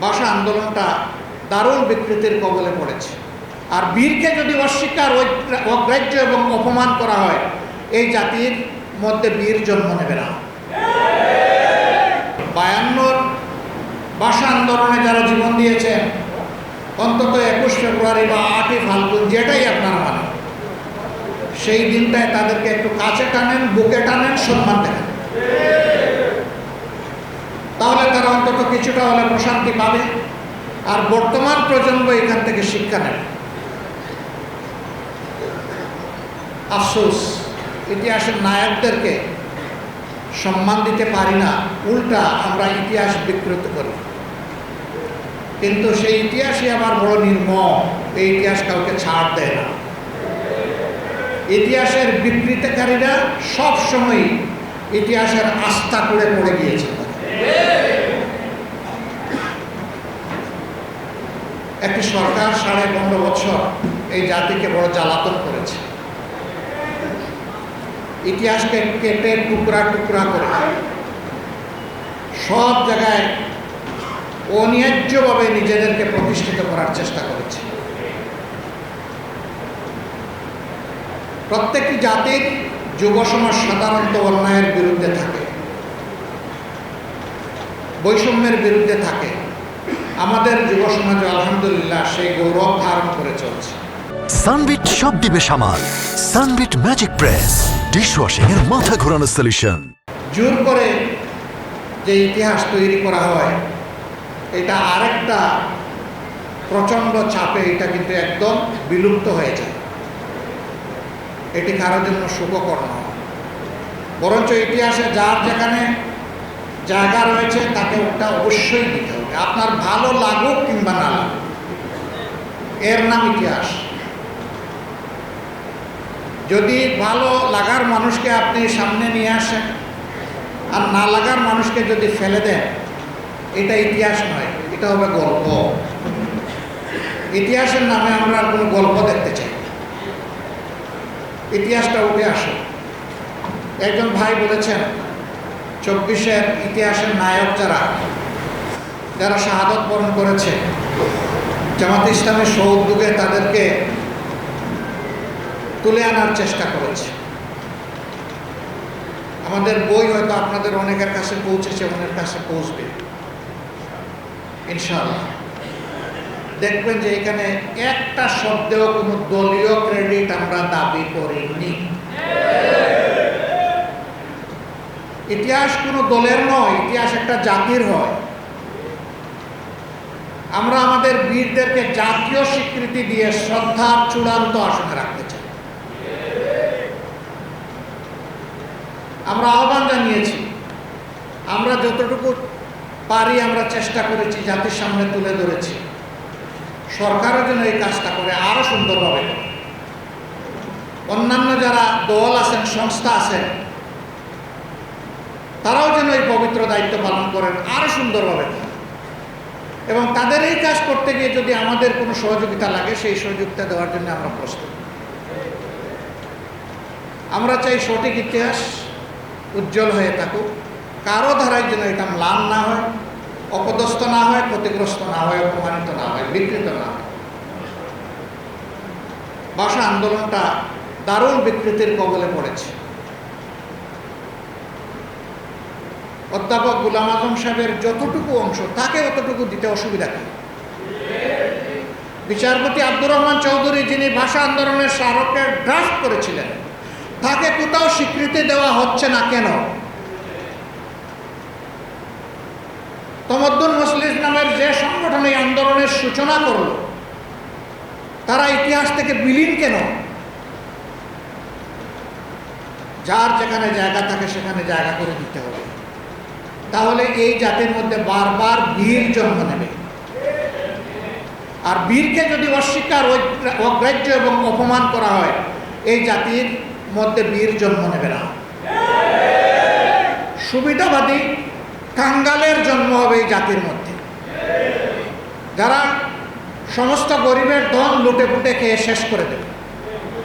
ভাষা আন্দোলনটা দারুণ বিকৃতির কবলে পড়েছে। আর বীরকে যদি অস্বীকার, অগ্রা- অগ্রাহ্য এবং অপমান করা হয়, এই জাতির মধ্যে বীর জন্ম নেবে না। বায়ান্নর ভাষা আন্দোলনে যারা জীবন দিয়েছেন, অন্তত একুশ ফেব্রুয়ারি বা আটই ফাল্গুন, যেটাই আপনারা মানেন, সেই দিনটায় তাদেরকে একটু কাছে টানেন, বুকে টানেন, সম্মান দেন তাহলে তারা অন্তত কিছুটা হলে প্রশান্তি পাবে। আর বর্তমান প্রজন্ম এখান থেকে শিক্ষা নেবে। আফসোস, ইতিহাসের নায়কদেরকে সম্মান দিতে পারি না, উল্টা আমরা ইতিহাস বিকৃত করি। কিন্তু সেই ইতিহাসই আবার বড় নির্মম, এই ইতিহাস কাউকে ছাড় দেয় না। ইতিহাসের বিকৃতকারীরা সব সময় ইতিহাসের আস্থা করে পড়ে গিয়েছে। একটি সরকার সাড়ে পনেরো বছর এই জাতিকে বড় জ্বালাতন করেছে। ইতিহাসকে কেটে টুকরা টুকরা করে সব জায়গায় অন্যায্যভাবে নিজেদেরকে প্রতিষ্ঠিত করার চেষ্টা করেছে। প্রত্যেকটি জাতির যুব সমাজ সাধারণত অন্যায়ের বিরুদ্ধে থাকে। বৈষম্যের বিরুদ্ধে থাকে। আমাদের যুব সমাজ আলহামদুলিল্লাহ সেই গৌরব ধারণ করে চলছে। সানবিট সব দিবে সামাল। Sunbit magic press. ডিশওয়াশিং এর মাথা ঘোরানো সলিউশন জোর করে যে ইতিহাস তৈরি করা হয় এটা আরেকটা প্রচণ্ড চাপে এটা কিন্তু একদম বিলুপ্ত হয়ে যায়। এটি কারোর জন্য শুভকর নয়। বরঞ্চ ইতিহাসে যার যেখানে জায়গা রয়েছে তাকে অবশ্যই দিতে হবে। আপনার ভালো লাগুক কিংবা না লাগুক। এর নাম ইতিহাস। যদি ভালো লাগার মানুষকে আপনি সামনে নিয়ে আসেন, আর না লাগার মানুষকে যদি ফেলে দেন, এটা ইতিহাস নয়, এটা হবে গল্প। ইতিহাসের নামে আমরা কোনো গল্প দেখতে চাই ইতিহাসটা উঠে আসে একজন ভাই বলেছেন, চব্বিশের ইতিহাসের নায়ক যারা যারা শাহাদত বরণ করেছে, জামাত ইসলামের সৌদ্যোগে তাদেরকে তুলে আনার চেষ্টা করেছে। আমাদের বই হয়তো আপনাদের অনেকের কাছে পৌঁছেছে, অনেকের কাছে পৌঁছবে। ইনশাআল্লাহ। দেখবেন যে এখানে একটা শব্দেও কোনো দলীয় ক্রেডিট আমরা দাবি করিনি। ইতিহাস কোনো দলের নয়, ইতিহাস একটা জাতির হয়। আমরা আমাদের বীরদেরকে জাতীয় স্বীকৃতি দিয়ে শ্রদ্ধার চূড়ান্ত আসনে রাখতে চাই। আমরা আহ্বান জানিয়েছি, আমরা যতটুকু পারি আমরা চেষ্টা করেছি, জাতির সামনে তুলে ধরেছি। সরকারের জন্য এই কাজটা করে আরও সুন্দরভাবে অন্যান্য যারা দল আছেন, সংস্থা আছেন, তারাও যেন এই পবিত্র দায়িত্ব পালন করেন আরও সুন্দরভাবে। এবং তাদের এই কাজ করতে গিয়ে যদি আমাদের কোনো সহযোগিতা লাগে, সেই সহযোগিতা দেওয়ার জন্য আমরা প্রস্তুত। আমরা চাই সঠিক ইতিহাস উজ্জ্বল হয়ে থাকুক। কারও ধারায় যেন এটা ম্লান না হয়, অপদস্থ না হয়, ক্ষতিগ্রস্ত না হয়, অপমানিত না হয়, বিকৃত না হয়। ভাষা আন্দোলনটা দারুণ বিকৃতির কবলে পড়েছে। অধ্যাপক গুলাম আজম সাহেবের যতটুকু অংশ, তাকে অতটুকু দিতে অসুবিধা কি? বিচারপতি আব্দুর রহমান চৌধুরী যিনি ভাষা আন্দোলনের স্মারকের ড্রাফট করেছিলেন, তাকে কোথাও স্বীকৃতি দেওয়া হচ্ছে না কেন? তমদ্দুন মুসলিম নামের যে সংগঠন এই আন্দোলনের সূচনা করল, তারা ইতিহাস থেকে বিলীন কেন? যার যেখানে জায়গা থাকে সেখানে জায়গা করে দিতে হবে। তাহলে এই জাতির মধ্যে বারবার বীর জন্ম নেবে। আর বীরকে যদি অস্বীকার অগ্রা- অগ্রাহ্য এবং অপমান করা হয়, এই জাতির মধ্যে বীর জন্ম নেবে না। সুবিধাবাদী কাঙ্গালের জন্ম হবে এই জাতির মধ্যে। যারা সমস্ত গরিবের ধন লুটে পুটে খেয়ে শেষ করে দেবে।